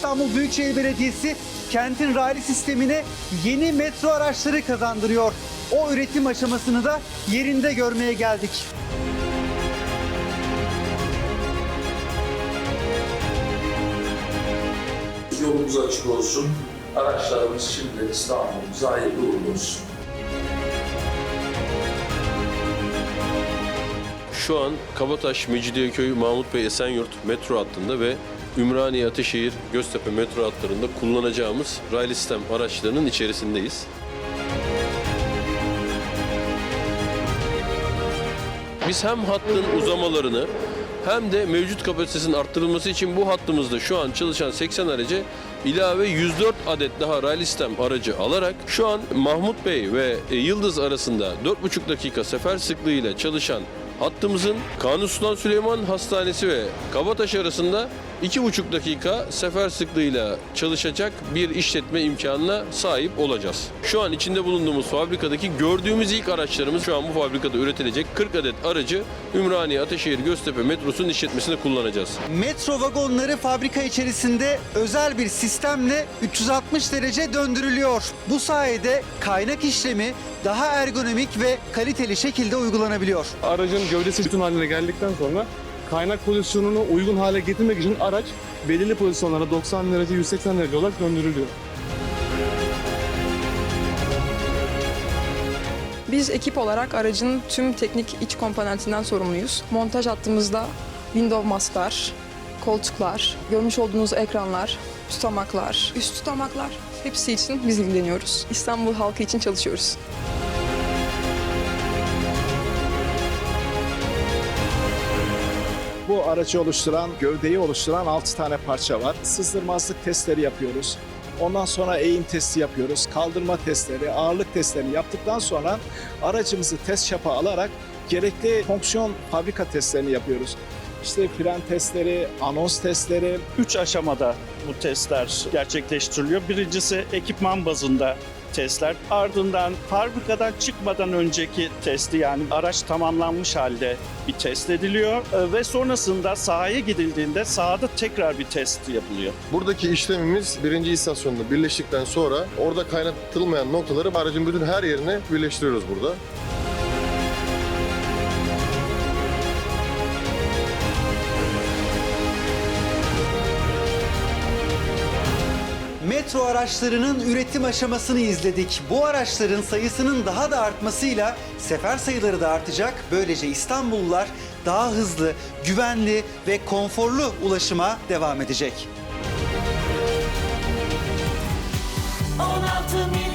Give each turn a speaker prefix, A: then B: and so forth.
A: İstanbul Büyükşehir Belediyesi kentin raylı sistemine yeni metro araçları kazandırıyor. O üretim aşamasını da yerinde görmeye geldik.
B: Yolumuz açık olsun. Araçlarımız şimdi İstanbul'umuza hayırlı uğurlu olsun.
C: Şu an Kabataş, Mecidiyeköy, Mahmut Bey, Esenyurt metro hattında ve Ümraniye, Ateşehir, Göztepe metro hatlarında kullanacağımız raylı sistem araçlarının içerisindeyiz. Biz hem hattın uzamalarını hem de mevcut kapasitesinin arttırılması için bu hattımızda şu an çalışan 80 aracı ilave 104 adet daha raylı sistem aracı alarak şu an Mahmut Bey ve Yıldız arasında 4,5 dakika sefer sıklığıyla çalışan hattımızın Kanuni Sultan Süleyman Hastanesi ve Kabataş arasında 2,5 dakika sefer sıklığıyla çalışacak bir işletme imkanına sahip olacağız. Şu an içinde bulunduğumuz fabrikadaki gördüğümüz ilk araçlarımız şu an bu fabrikada üretilecek 40 adet aracı Ümraniye, Ateşehir, Göztepe metrosunun işletmesinde kullanacağız.
A: Metro vagonları fabrika içerisinde özel bir sistemle 360 derece döndürülüyor. Bu sayede kaynak işlemi daha ergonomik ve kaliteli şekilde uygulanabiliyor.
D: aracın gövdesi bütün haline geldikten sonra kaynak pozisyonunu uygun hale getirmek için araç belirli pozisyonlara 90 derece 180 derece olarak döndürülüyor.
E: Biz ekip olarak aracın tüm teknik iç komponentinden sorumluyuz. Montaj hattımızda window masklar, koltuklar, görmüş olduğunuz ekranlar, tutamaklar, üst tutamaklar hepsi için biz ilgileniyoruz. İstanbul halkı için çalışıyoruz.
F: Bu aracı oluşturan, gövdeyi oluşturan 6 tane parça var. Sızdırmazlık testleri yapıyoruz. Ondan sonra eğim testi yapıyoruz. Kaldırma testleri, ağırlık testlerini yaptıktan sonra aracımızı test çapa alarak gerekli fonksiyon fabrika testlerini yapıyoruz. İşte fren testleri, anons testleri,
G: Üç aşamada bu testler gerçekleştiriliyor. Birincisi ekipman bazında testler. Ardından fabrikadan çıkmadan önceki testi yani araç tamamlanmış halde bir test ediliyor. Ee, Ve sonrasında sahaya gidildiğinde sahada tekrar bir test yapılıyor.
H: Buradaki işlemimiz birinci istasyonda birleştikten sonra orada kaynatılmayan noktaları aracın bütün her yerine birleştiriyoruz burada.
A: metro araçlarının üretim aşamasını izledik. Bu araçların sayısının daha da artmasıyla sefer sayıları da artacak. Böylece İstanbullular daha hızlı, güvenli ve konforlu ulaşıma devam edecek. 16 milyon